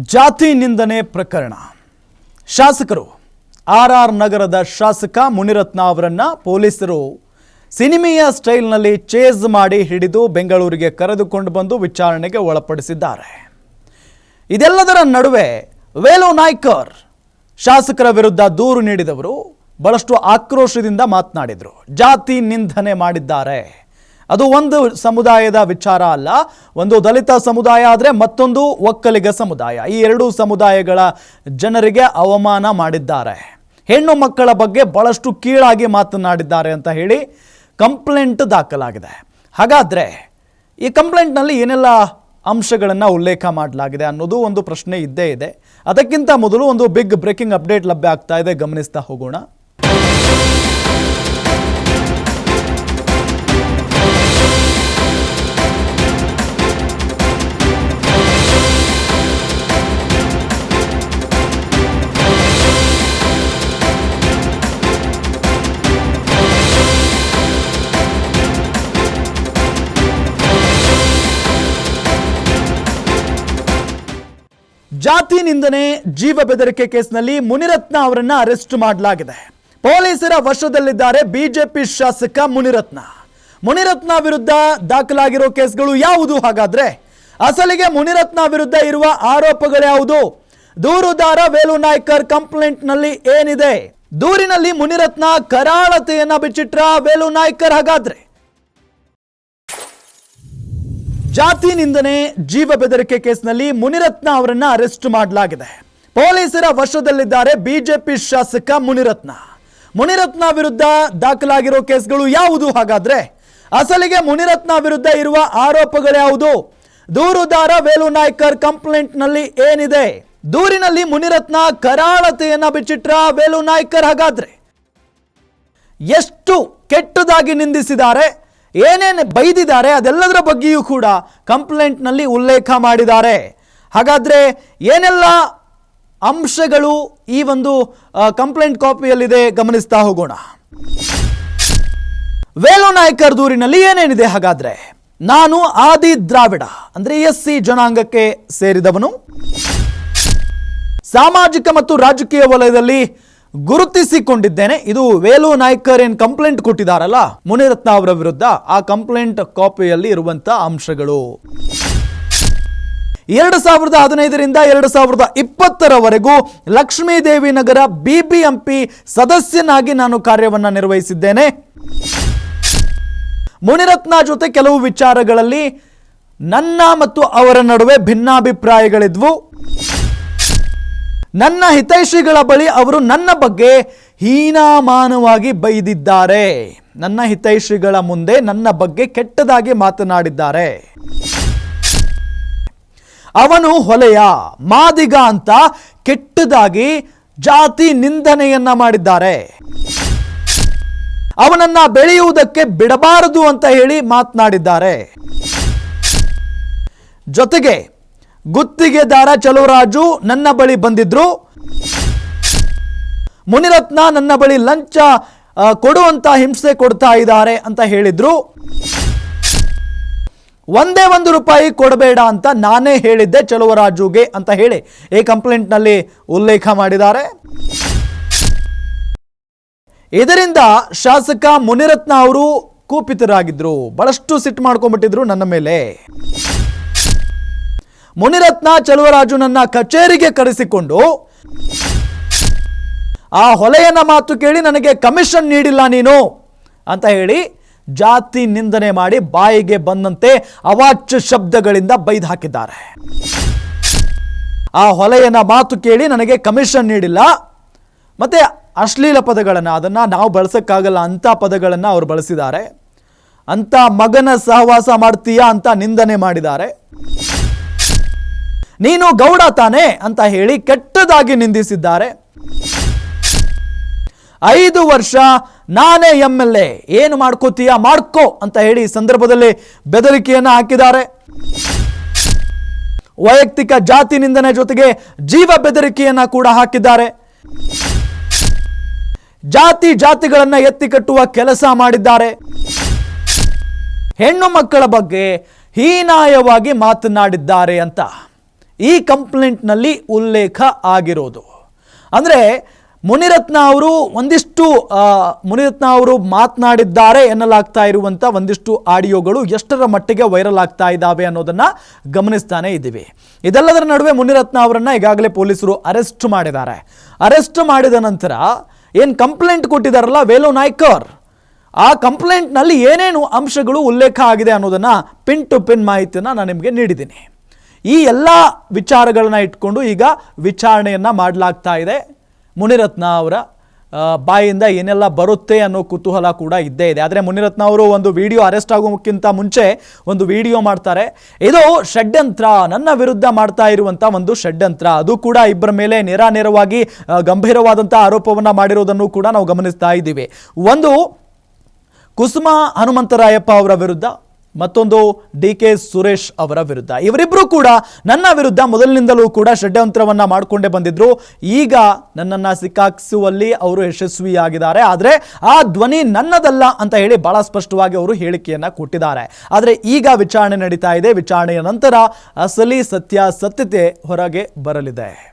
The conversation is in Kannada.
ಜಾತಿ ನಿಂದನೆ ಪ್ರಕರಣ. ಶಾಸಕರು, ಆರ್ ಆರ್ ನಗರದ ಶಾಸಕ ಮುನಿರತ್ನ ಅವರನ್ನು ಪೊಲೀಸರು ಸಿನಿಮೆಯ ಸ್ಟೈಲ್ನಲ್ಲಿ ಚೇಸ್ ಮಾಡಿ ಹಿಡಿದು ಬೆಂಗಳೂರಿಗೆ ಕರೆದುಕೊಂಡು ಬಂದು ವಿಚಾರಣೆಗೆ ಒಳಪಡಿಸಿದ್ದಾರೆ. ಇದೆಲ್ಲದರ ನಡುವೆ ವೇಲು ನಾಯ್ಕರ್ ಶಾಸಕರ ವಿರುದ್ಧ ದೂರು ನೀಡಿದವರು ಬಹಳಷ್ಟು ಆಕ್ರೋಶದಿಂದ ಮಾತನಾಡಿದರು. ಜಾತಿ ನಿಂದನೆ ಮಾಡಿದ್ದಾರೆ. ಅದು ಒಂದು ಸಮುದಾಯದ ವಿಚಾರ ಅಲ್ಲ, ಒಂದು ದಲಿತ ಸಮುದಾಯ ಆದರೆ ಮತ್ತೊಂದು ಒಕ್ಕಲಿಗ ಸಮುದಾಯ. ಈ ಎರಡೂ ಸಮುದಾಯಗಳ ಜನರಿಗೆ ಅವಮಾನ ಮಾಡಿದ್ದಾರೆ. ಹೆಣ್ಣು ಮಕ್ಕಳ ಬಗ್ಗೆ ಬಹಳಷ್ಟು ಕೀಳಾಗಿ ಮಾತನಾಡಿದ್ದಾರೆ ಅಂತ ಹೇಳಿ ಕಂಪ್ಲೇಂಟ್ ದಾಖಲಾಗಿದೆ. ಹಾಗಾದರೆ ಈ ಕಂಪ್ಲೇಂಟ್ನಲ್ಲಿ ಏನೆಲ್ಲ ಅಂಶಗಳನ್ನು ಉಲ್ಲೇಖ ಮಾಡಲಾಗಿದೆ ಅನ್ನೋದು ಒಂದು ಪ್ರಶ್ನೆ ಇದ್ದೇ ಇದೆ. ಅದಕ್ಕಿಂತ ಮೊದಲು ಒಂದು ಬಿಗ್ ಬ್ರೇಕಿಂಗ್ ಅಪ್ಡೇಟ್ ಲಭ್ಯ ಆಗ್ತಾ ಇದೆ. ಗಮನಿಸ್ತಾ ಹೋಗೋಣ. ಜಾತಿ ನಿಂದನೆ ಜೀವ ಬೆದರಿಕೆ ಕೇಸ್ನಲ್ಲಿ ಮುನಿರತ್ನ ಅವರನ್ನು ಅರೆಸ್ಟ್ ಮಾಡಲಾಗಿದೆ. ಪೊಲೀಸರ ವಶದಲ್ಲಿದ್ದಾರೆ ಬಿಜೆಪಿ ಶಾಸಕ ಮುನಿರತ್ನ. ಮುನಿರತ್ನ ವಿರುದ್ಧ ದಾಖಲಾಗಿರೋ ಕೇಸ್ಗಳು ಯಾವುದು? ಹಾಗಾದ್ರೆ ಅಸಲಿಗೆ ಮುನಿರತ್ನ ವಿರುದ್ಧ ಇರುವ ಆರೋಪಗಳು ಯಾವುದು? ದೂರುದಾರ ವೇಲು ನಾಯ್ಕರ್ ಕಂಪ್ಲೇಂಟ್ನಲ್ಲಿ ಏನಿದೆ? ದೂರಿನಲ್ಲಿ ಮುನಿರತ್ನ ಕರಾಳತೆಯನ್ನ ಬಿಚ್ಚಿಟ್ರ ವೇಲು ನಾಯ್ಕರ್ ಹಾಗಾದ್ರೆ? ಜಾತಿ ನಿಂದನೆ ಜೀವ ಬೆದರಿಕೆ ಕೇಸ್ನಲ್ಲಿ ಮುನಿರತ್ನ ಅವರನ್ನ ಅರೆಸ್ಟ್ ಮಾಡಲಾಗಿದೆ. ಪೊಲೀಸರ ವಶದಲ್ಲಿದ್ದಾರೆ ಬಿಜೆಪಿ ಶಾಸಕ ಮುನಿರತ್ನ. ಮುನಿರತ್ನ ವಿರುದ್ಧ ದಾಖಲಾಗಿರೋ ಕೇಸ್ಗಳು ಯಾವುದು? ಹಾಗಾದ್ರೆ ಅಸಲಿಗೆ ಮುನಿರತ್ನ ವಿರುದ್ಧ ಇರುವ ಆರೋಪಗಳು ಯಾವುದು? ದೂರುದಾರ ವೇಲು ನಾಯ್ಕರ್ ಕಂಪ್ಲೇಂಟ್ನಲ್ಲಿ ಏನಿದೆ? ದೂರಿನಲ್ಲಿ ಮುನಿರತ್ನ ಕರಾಳತೆಯನ್ನ ಬಿಚ್ಚಿಟ್ರ ವೇಲು ನಾಯ್ಕರ್ ಹಾಗಾದ್ರೆ ಎಷ್ಟು ಕೆಟ್ಟದಾಗಿ ನಿಂದಿಸಿದ್ದಾರೆ? ಏನೇನು ಬೈದಿದ್ದಾರೆ ಅದೆಲ್ಲದರ ಬಗ್ಗೆಯೂ ಕೂಡ ಕಂಪ್ಲೇಂಟ್ನಲ್ಲಿ ಉಲ್ಲೇಖ ಮಾಡಿದ್ದಾರೆ. ಹಾಗಾದರೆ ಏನೆಲ್ಲ ಅಂಶಗಳು ಈ ಒಂದು ಕಂಪ್ಲೇಂಟ್ ಕಾಪಿಯಲ್ಲಿದೆ ಗಮನಿಸ್ತಾ ಹೋಗೋಣ. ವೇಲು ನಾಯ್ಕರ್ ದೂರಿನಲ್ಲಿ ಏನೇನಿದೆ ಹಾಗಾದ್ರೆ? ನಾನು ಆದಿ ದ್ರಾವಿಡ, ಅಂದರೆ ಎಸ್ ಸಿ ಜನಾಂಗಕ್ಕೆ ಸೇರಿದವನು. ಸಾಮಾಜಿಕ ಮತ್ತು ರಾಜಕೀಯ ವಲಯದಲ್ಲಿ ಗುರುತಿಸಿಕೊಂಡಿದ್ದೇನೆ. ಇದು ವೇಲು ನಾಯ್ಕರ್ ಏನ್ ಕಂಪ್ಲೇಂಟ್ ಕೊಟ್ಟಿದ್ದಾರಲ್ಲ? ಮುನಿರತ್ನ ಅವರ ವಿರುದ್ಧ ಆ ಕಂಪ್ಲೇಂಟ್ ಕಾಪಿಯಲ್ಲಿ ಇರುವಂತ ಅಂಶಗಳು. ಎರಡು ಸಾವಿರದ ಹದಿನೈದರಿಂದ ಎರಡು ಸಾವಿರದ ಇಪ್ಪತ್ತರವರೆಗೂ ಲಕ್ಷ್ಮೀದೇವಿ ನಗರ ಬಿಬಿಎಂಪಿ ಸದಸ್ಯನಾಗಿ ನಾನು ಕಾರ್ಯವನ್ನ ನಿರ್ವಹಿಸಿದ್ದೇನೆ. ಮುನಿರತ್ನ ಜೊತೆ ಕೆಲವು ವಿಚಾರಗಳಲ್ಲಿ ನನ್ನ ಮತ್ತು ಅವರ ನಡುವೆ ಭಿನ್ನಾಭಿಪ್ರಾಯಗಳಿದ್ವು. ನನ್ನ ಹಿತೈಷಿಗಳ ಬಳಿ ಅವರು ನನ್ನ ಬಗ್ಗೆ ಹೀನಾಮಾನವಾಗಿ ಬೈದಿದ್ದಾರೆ. ನನ್ನ ಹಿತೈಷಿಗಳ ಮುಂದೆ ನನ್ನ ಬಗ್ಗೆ ಕೆಟ್ಟದಾಗಿ ಮಾತನಾಡಿದ್ದಾರೆ. ಅವನು ಹೊಲೆಯ ಮಾದಿಗ ಅಂತ ಕೆಟ್ಟದಾಗಿ ಜಾತಿ ನಿಂದನೆಯನ್ನ ಮಾಡಿದ್ದಾರೆ. ಅವನನ್ನ ಬೆಳೆಯುವುದಕ್ಕೆ ಬಿಡಬಾರದು ಅಂತ ಹೇಳಿ ಮಾತನಾಡಿದ್ದಾರೆ. ಜೊತೆಗೆ ಗುತ್ತಿಗೆದಾರ ಚಲುವರಾಜು ನನ್ನ ಬಳಿ ಬಂದಿದ್ರು. ಮುನಿರತ್ನ ನನ್ನ ಬಳಿ ಲಂಚ ಕೊಡುವಂತ ಹಿಂಸೆ ಕೊಡ್ತಾ ಇದ್ದಾರೆ ಅಂತ ಹೇಳಿದ್ರು. ಒಂದೇ ಒಂದು ರೂಪಾಯಿ ಕೊಡಬೇಡ ಅಂತ ನಾನೇ ಹೇಳಿದ್ದೆ ಚಲುವರಾಜುಗೆ ಅಂತ ಹೇಳಿ ಈ ಕಂಪ್ಲೇಂಟ್ನಲ್ಲಿ ಉಲ್ಲೇಖ ಮಾಡಿದ್ದಾರೆ. ಇದರಿಂದ ಶಾಸಕ ಮುನಿರತ್ನ ಅವರು ಕೂಪಿತರಾಗಿದ್ರು, ಬಹಳಷ್ಟು ಸಿಟ್ಟು ಮಾಡ್ಕೊಂಡ್ಬಿಟ್ಟಿದ್ರು ನನ್ನ ಮೇಲೆ. ಮುನಿರತ್ನ ಚಲುವರಾಜುನನ್ನ ಕಚೇರಿಗೆ ಕರೆಸಿಕೊಂಡು, ಆ ಹೊಲೆಯನ್ನ ಮಾತು ಕೇಳಿ ನನಗೆ ಕಮಿಷನ್ ನೀಡಿಲ್ಲ ನೀನು ಅಂತ ಹೇಳಿ ಜಾತಿ ನಿಂದನೆ ಮಾಡಿ ಬಾಯಿಗೆ ಬಂದಂತೆ ಅವಾಚ್ಯ ಶಬ್ದಗಳಿಂದ ಬೈದು ಹಾಕಿದ್ದಾರೆ. ಆ ಹೊಲೆಯನ್ನ ಮಾತು ಕೇಳಿ ನನಗೆ ಕಮಿಷನ್ ನೀಡಿಲ್ಲ. ಮತ್ತೆ ಅಶ್ಲೀಲ ಪದಗಳನ್ನು, ಅದನ್ನು ನಾವು ಬಳಸೋಕ್ಕಾಗಲ್ಲ ಅಂಥ ಪದಗಳನ್ನು ಅವರು ಬಳಸಿದ್ದಾರೆ. ಅಂಥ ಮಗನ ಸಹವಾಸ ಮಾಡ್ತೀಯಾ ಅಂತ ನಿಂದನೆ ಮಾಡಿದ್ದಾರೆ. ನೀನು ಗೌಡ ತಾನೆ ಅಂತ ಹೇಳಿ ಕೆಟ್ಟದಾಗಿ ನಿಂದಿಸಿದ್ದಾರೆ. ಐದು ವರ್ಷ ನಾನೇ ಎಂ ಎಲ್ ಎ ಏನು ಮಾಡ್ಕೋತೀಯ ಮಾಡ್ಕೋ ಅಂತ ಹೇಳಿ ಸಂದರ್ಭದಲ್ಲಿ ಬೆದರಿಕೆಯನ್ನು ಹಾಕಿದ್ದಾರೆ. ವೈಯಕ್ತಿಕ ಜಾತಿ ನಿಂದನೆ ಜೊತೆಗೆ ಜೀವ ಬೆದರಿಕೆಯನ್ನ ಕೂಡ ಹಾಕಿದ್ದಾರೆ. ಜಾತಿ ಜಾತಿಗಳನ್ನ ಎತ್ತಿ ಕಟ್ಟುವ ಕೆಲಸ ಮಾಡಿದ್ದಾರೆ. ಹೆಣ್ಣು ಮಕ್ಕಳ ಬಗ್ಗೆ ಹೀನಾಯವಾಗಿ ಮಾತನಾಡಿದ್ದಾರೆ ಅಂತ. ಈ ಕಂಪ್ಲೇಂಟ್ನಲ್ಲಿ ಉಲ್ಲೇಖ ಆಗಿರೋದು. ಅಂದರೆ ಮುನಿರತ್ನ ಅವರು ಒಂದಿಷ್ಟು ಮುನಿರತ್ನ ಅವರು ಮಾತನಾಡಿದ್ದಾರೆ ಎನ್ನಲಾಗ್ತಾ ಇರುವಂಥ ಒಂದಿಷ್ಟು ಆಡಿಯೋಗಳು ಎಷ್ಟರ ಮಟ್ಟಿಗೆ ವೈರಲ್ ಆಗ್ತಾ ಇದ್ದಾವೆ ಅನ್ನೋದನ್ನು ಗಮನಿಸ್ತಾನೆ ಇದ್ದೀವಿ. ಇದೆಲ್ಲದರ ನಡುವೆ ಮುನಿರತ್ನ ಅವರನ್ನು ಈಗಾಗಲೇ ಪೊಲೀಸರು ಅರೆಸ್ಟ್ ಮಾಡಿದ್ದಾರೆ. ಅರೆಸ್ಟ್ ಮಾಡಿದ ನಂತರ ಏನು ಕಂಪ್ಲೇಂಟ್ ಕೊಟ್ಟಿದ್ದಾರಲ್ಲ ವೇಲು ನಾಯ್ಕರ್, ಆ ಕಂಪ್ಲೇಂಟ್ನಲ್ಲಿ ಏನೇನು ಅಂಶಗಳು ಉಲ್ಲೇಖ ಆಗಿದೆ ಅನ್ನೋದನ್ನು ಪಿನ್ ಟು ಪಿನ್ ಮಾಹಿತಿಯನ್ನು ನಾನು ನಿಮಗೆ ನೀಡಿದ್ದೀನಿ. ಈ ಎಲ್ಲ ವಿಚಾರಗಳನ್ನ ಇಟ್ಕೊಂಡು ಈಗ ವಿಚಾರಣೆಯನ್ನು ಮಾಡಲಾಗ್ತಾ ಇದೆ. ಮುನಿರತ್ನ ಅವರ ಬಾಯಿಂದ ಏನೆಲ್ಲ ಬರುತ್ತೆ ಅನ್ನೋ ಕುತೂಹಲ ಕೂಡ ಇದ್ದೇ ಇದೆ. ಆದರೆ ಮುನಿರತ್ನ ಅವರು ಒಂದು ವಿಡಿಯೋ ಅರೆಸ್ಟ್ ಆಗೋಕ್ಕಿಂತ ಮುಂಚೆ ಒಂದು ವಿಡಿಯೋ ಮಾಡ್ತಾರೆ. ಇದು ಷಡ್ಯಂತ್ರ, ನನ್ನ ವಿರುದ್ಧ ಮಾಡ್ತಾ ಇರುವಂಥ ಒಂದು ಷಡ್ಯಂತ್ರ. ಅದು ಕೂಡ ಇಬ್ಬರ ಮೇಲೆ ನೇರ ನೇರವಾಗಿ ಗಂಭೀರವಾದಂಥ ಆರೋಪವನ್ನು ಮಾಡಿರೋದನ್ನು ಕೂಡ ನಾವು ಗಮನಿಸ್ತಾ ಇದ್ದೀವಿ. ಒಂದು ಕುಸುಮ ಹನುಮಂತರಾಯಪ್ಪ ಅವರ ವಿರುದ್ಧ ಮತ್ತೊಂದು ಡಿ ಕೆ ಸುರೇಶ್ ಅವರ ವಿರುದ್ಧ. ಇವರಿಬ್ಬರು ಕೂಡ ನನ್ನ ವಿರುದ್ಧ ಮೊದಲಿನಿಂದಲೂ ಕೂಡ ಷಡ್ಯಂತ್ರವನ್ನ ಮಾಡಿಕೊಂಡೇ ಬಂದಿದ್ರು. ಈಗ ನನ್ನನ್ನು ಸಿಕ್ಕಾಕ್ಸುವಲ್ಲಿ ಅವರು ಯಶಸ್ವಿಯಾಗಿದ್ದಾರೆ. ಆದರೆ ಆ ಧ್ವನಿ ನನ್ನದಲ್ಲ ಅಂತ ಹೇಳಿ ಬಹಳ ಸ್ಪಷ್ಟವಾಗಿ ಅವರು ಹೇಳಿಕೆಯನ್ನ ಕೊಟ್ಟಿದ್ದಾರೆ. ಆದರೆ ಈಗ ವಿಚಾರಣೆ ನಡೀತಾ ಇದೆ. ವಿಚಾರಣೆಯ ನಂತರ ಅಸಲಿ ಸತ್ಯಾಸತ್ಯತೆ ಹೊರಗೆ ಬರಲಿದೆ.